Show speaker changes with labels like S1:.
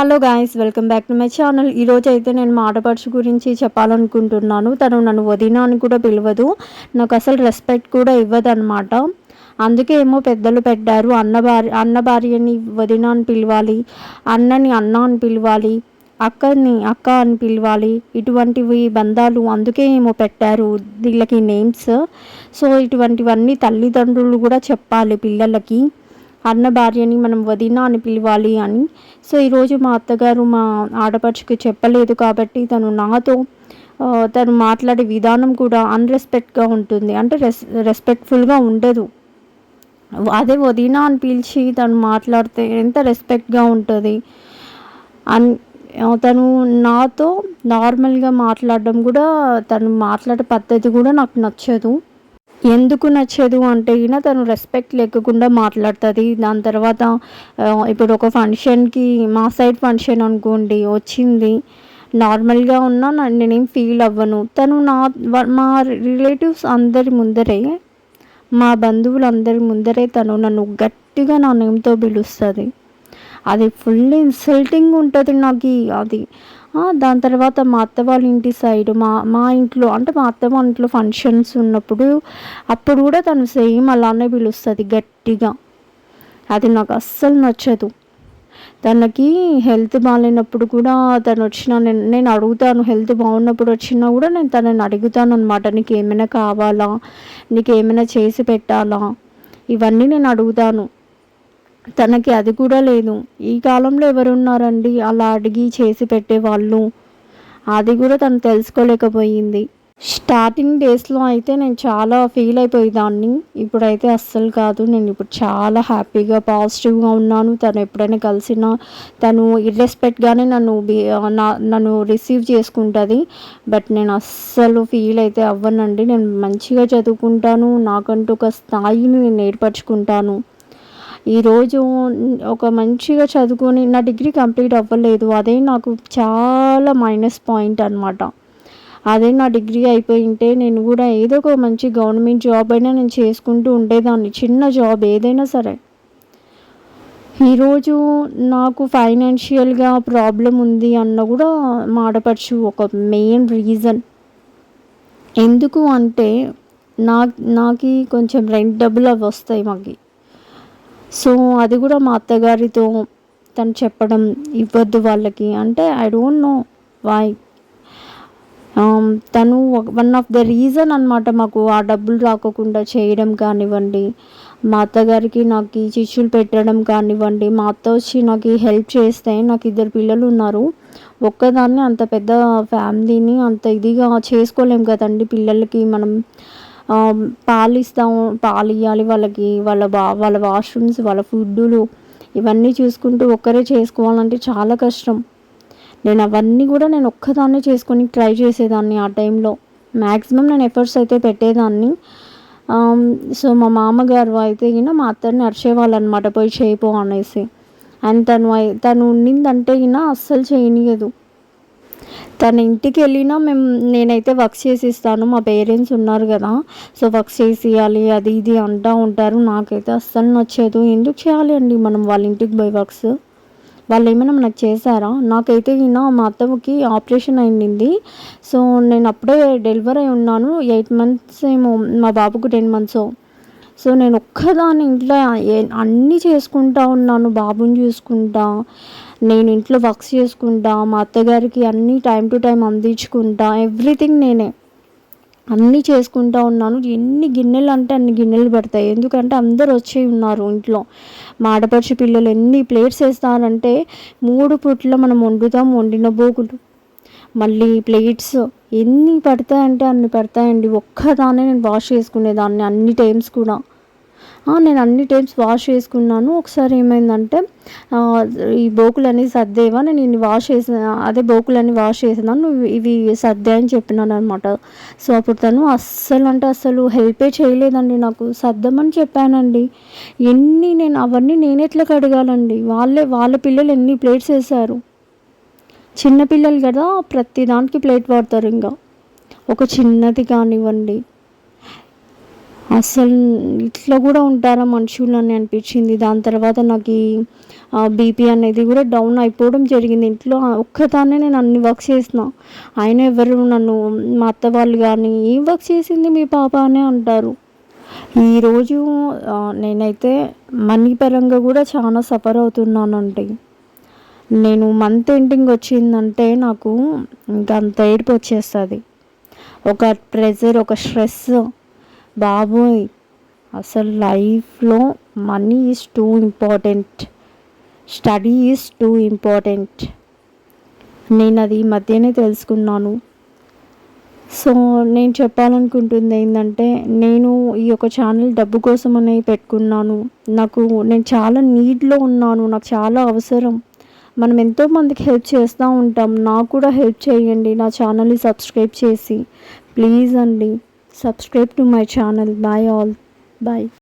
S1: Hello guys welcome back to my channel. ఈరోజు అయితే నేను మా ఆడపడుచు గురించి చెప్పాలనుకుంటున్నాను. తను నన్ను వదిన అని కూడా పిలవదు. నాకు అసలు రెస్పెక్ట్ కూడా ఇవ్వదన్నమాట. అందుకే ఏమో పెద్దలు పెట్టారు. అన్న భార్య అన్న భార్యని వదిన అని పిలవాలి అన్నని అన్న అని పిలవాలి అక్కని అక్క అని పిలవాలి ఇటువంటివి బంధాలు అందుకే ఏమో పెట్టారు వీళ్ళకి నేమ్స్ సో ఇటువంటివన్నీ తల్లిదండ్రులు కూడా చెప్పాలి పిల్లలకి. అన్న భార్యని మనం వదిన అని పిలవాలి అని. సో ఈరోజు మా అత్తగారు మా ఆడపడుచుకి చెప్పలేదు కాబట్టి తను నాతో తను మాట్లాడే విధానం కూడా అన్రెస్పెక్ట్గా ఉంటుంది. అంటే రెస్ రెస్పెక్ట్ఫుల్గా ఉండదు. అదే వదిన అని పిలిచి తను మాట్లాడితే ఎంత రెస్పెక్ట్గా ఉంటుంది. అన్ తను నాతో నార్మల్గా మాట్లాడడం కూడా తను మాట్లాడే పద్ధతి కూడా నాకు నచ్చదు. ఎందుకు నచ్చదు అంటే ఈయన తను రెస్పెక్ట్ లేకుండా మాట్లాడుతుంది. దాని తర్వాత ఇప్పుడు ఒక ఫంక్షన్కి మా సైడ్ ఫంక్షన్ అనుకోండి వచ్చింది. నార్మల్గా ఉన్నా నేనేం ఫీల్ అవ్వను. తను నా మా రిలేటివ్స్ అందరి ముందరే మా బంధువులందరి ముందరే తను నన్ను గట్టిగా నా నేమ్తో పిలుస్తుంది. అది ఫుల్ ఇన్సల్టింగ్ ఉంటుంది నాకు అది. దాని తర్వాత మా అత్త వాళ్ళ ఇంటి సైడ్ మా మా ఇంట్లో అంటే మా అత్త వాళ్ళ ఇంట్లో ఫంక్షన్స్ ఉన్నప్పుడు అప్పుడు కూడా తను సేమ్ అలానే పిలుస్తుంది గట్టిగా. అది నాకు అస్సలు నచ్చదు. తనకి హెల్త్ బాగాలేనప్పుడు కూడా తను వచ్చినా నేను నేను అడుగుతాను హెల్త్ బాగున్నప్పుడు వచ్చినా కూడా నేను తనని అడుగుతాను అనమాట నీకు ఏమైనా కావాలా? నీకు ఏమైనా చేసి పెట్టాలా? ఇవన్నీ నేను అడుగుతాను. తనకి అది కూడా లేదు. ఈ కాలంలో ఎవరున్నారండి? అలా అడిగి చేసి పెట్టేవాళ్ళు అది కూడా తను తెలుసుకోలేకపోయింది. స్టార్టింగ్ డేస్లో అయితే నేను చాలా ఫీల్ అయిపోయేదాన్ని. ఇప్పుడైతే అస్సలు కాదు. నేను ఇప్పుడు చాలా హ్యాపీగా పాజిటివ్గా ఉన్నాను. తను ఎప్పుడైనా కలిసినా తను ఇర్రెస్పెక్ట్గానే నన్ను నన్ను రిసీవ్ చేసుకుంటుంది. బట్ నేను అస్సలు ఫీల్ అయితే అవ్వనండి. నేను మంచిగా చదువుకుంటాను. నాకంటూ ఒక స్థాయిని నేను ఏర్పరచుకుంటాను. ఈరోజు ఒక మంచిగా చదువుకొని నా డిగ్రీ కంప్లీట్ అవ్వలేదు. అదే నాకు చాలా మైనస్ పాయింట్ అనమాట అదే నా డిగ్రీ అయిపోయింటే నేను కూడా ఏదో ఒక మంచి గవర్నమెంట్ జాబ్ అయినా నేను చేసుకుంటూ ఉండేదాన్ని. చిన్న జాబ్ ఏదైనా సరే. ఈరోజు నాకు ఫైనాన్షియల్గా ప్రాబ్లం ఉంది అన్న కూడా మాటపరచు ఒక మెయిన్ రీజన్. ఎందుకు అంటే నా నాకు కొంచెం రెంట్ డబ్బులు అవి వస్తాయి మాకు. సో అది కూడా మా అత్తగారితో తను చెప్పడం ఇవ్వద్దు వాళ్ళకి. అంటే ఐ డోంట్ నో వై తను వన్ ఆఫ్ ద రీజన్ అనమాట మాకు ఆ డబ్బులు రాకోకుండా చేయడం కానివ్వండి. మా అత్తగారికి నాకు ఈ చిచ్చులు పెట్టడం కానివ్వండి. మా అత్త వచ్చి నాకు హెల్ప్ చేస్తే నాకు ఇద్దరు పిల్లలు ఉన్నారు. ఒక్కదాన్ని అంత పెద్ద ఫ్యామిలీని అంత ఇదిగా చేసుకోలేం కదండి పిల్లలకి మనం. పాలు ఇస్తాం పాలు ఇవ్వాలి వాళ్ళకి వాళ్ళ బా వాళ్ళ వాష్రూమ్స్ వాళ్ళ ఫుడ్డులు ఇవన్నీ చూసుకుంటూ ఒక్కరే చేసుకోవాలంటే చాలా కష్టం. నేను అవన్నీ కూడా నేను ఒక్కదాన్నే చేసుకొని ట్రై చేసేదాన్ని ఆ టైంలో. మ్యాక్సిమం నేను ఎఫర్ట్స్ అయితే పెట్టేదాన్ని. సో మా మామగారు అయితే గిన మా అత్తని అరిచేవాళ్ళు అనమాట పోయి చేయిపో అనేసి. అండ్ తను తను ఉండిందంటే గిన అస్సలు చేయనీయదు తన ఇంటికి వెళ్ళినా మేము నేనైతే వర్క్ చేసి ఇస్తాను మా పేరెంట్స్ ఉన్నారు కదా. సో వర్క్ చేసి అది ఇది అంటూ ఉంటారు. నాకైతే అస్సలు నచ్చదు. ఎందుకు చేయాలి అండి మనం వాళ్ళ ఇంటికి పోయి వర్క్స్ వాళ్ళు ఏమైనా మనకు చేశారా? నాకైతే ఈయన మా అత్తమ్మకి ఆపరేషన్ అయింది. సో నేను అప్పుడే డెలివరీ అయి ఉన్నాను. ఎయిట్ మంత్స్ ఏమో మా బాబుకు టెన్ మంత్స్ సో నేను ఒక్కదాని ఇంట్లో ఏ- అన్నీ చేసుకుంటా ఉన్నాను బాబుని చూసుకుంటా. నేను ఇంట్లో వర్క్స్ చేసుకుంటా మా అత్తగారికి అన్నీ టైం టు టైం అందించుకుంటా ఎవ్రీథింగ్ నేనే. అన్నీ చేసుకుంటా ఉన్నాను. ఎన్ని గిన్నెలు అంటే అన్ని గిన్నెలు పడతాయి. ఎందుకంటే అందరు వచ్చి ఉన్నారు ఇంట్లో. మా పిల్లలు ఎన్ని ప్లేట్స్ వేస్తారంటే మూడు పుట్ల మనం వండుతాం వండిన బోగులు మళ్ళీ ప్లేట్స్ ఎన్ని పడతాయంటే అన్ని పడతాయండి. ఒక్కదానే నేను వాష్ చేసుకునేదాన్ని అన్ని టైమ్స్ కూడా. నేను అన్ని టైమ్స్ వాష్ చేసుకున్నాను. ఒకసారి ఏమైందంటే ఈ బోకులన్నీ సర్దేవా నేను ఇన్ని వాష్ చేసిన అదే బోకులన్నీ వాష్ చేసినాను నువ్వు ఇవి సర్దే అని చెప్పినాను అనమాట సో అప్పుడు తను అస్సలు అంటే అస్సలు హెల్పే చేయలేదండి నాకు. సర్దమని చెప్పానండి. ఎన్ని నేను అవన్నీ నేను ఎట్లా కడగాలండి వాళ్ళే వాళ్ళ పిల్లలు ఎన్ని ప్లేట్స్ వేశారు? చిన్నపిల్లలు కదా ప్రతి దానికి ప్లేట్ వాడతారు ఇంకా. ఒక చిన్నది కానివ్వండి. అసలు ఇట్లా కూడా ఉంటారా మనుషులు అని అనిపించింది. దాని తర్వాత నాకు ఈ బీపీ అనేది కూడా డౌన్ అయిపోవడం జరిగింది. ఇంట్లో ఒక్కదాన్నే నేను అన్ని వర్క్ చేసిన. ఆయన ఎవరు నన్ను మా అత్త వాళ్ళు కానీ ఏం వర్క్ చేసింది మీ పాప? అనే అంటారు. ఈరోజు నేనైతే మనీ పరంగా కూడా చాలా సఫర్ అవుతున్నానండి. నేను మంత్ ఎండింగ్ వచ్చిందంటే నాకు ఇంకా అంత ఏడుపు వచ్చేస్తుంది. ఒక ప్రెజర్ ఒక స్ట్రెస్ బాబోయ్ అసలు లైఫ్లో money is too important. Study is too important. నేను అది ఈ మధ్యనే తెలుసుకున్నాను. సో నేను చెప్పాలనుకుంటుంది ఏంటంటే నేను ఈ యొక్క ఛానల్ డబ్బు కోసం అనే పెట్టుకున్నాను. నాకు నేను చాలా నీడ్లో ఉన్నాను. నాకు చాలా అవసరం. మనం ఎంతో మందికి హెల్ప్ చేస్తూ ఉంటాం. నాకు కూడా హెల్ప్ చేయండి. నా ఛానల్ని సబ్స్క్రైబ్ చేసి. ప్లీజ్ అండి. Subscribe to my channel bye all bye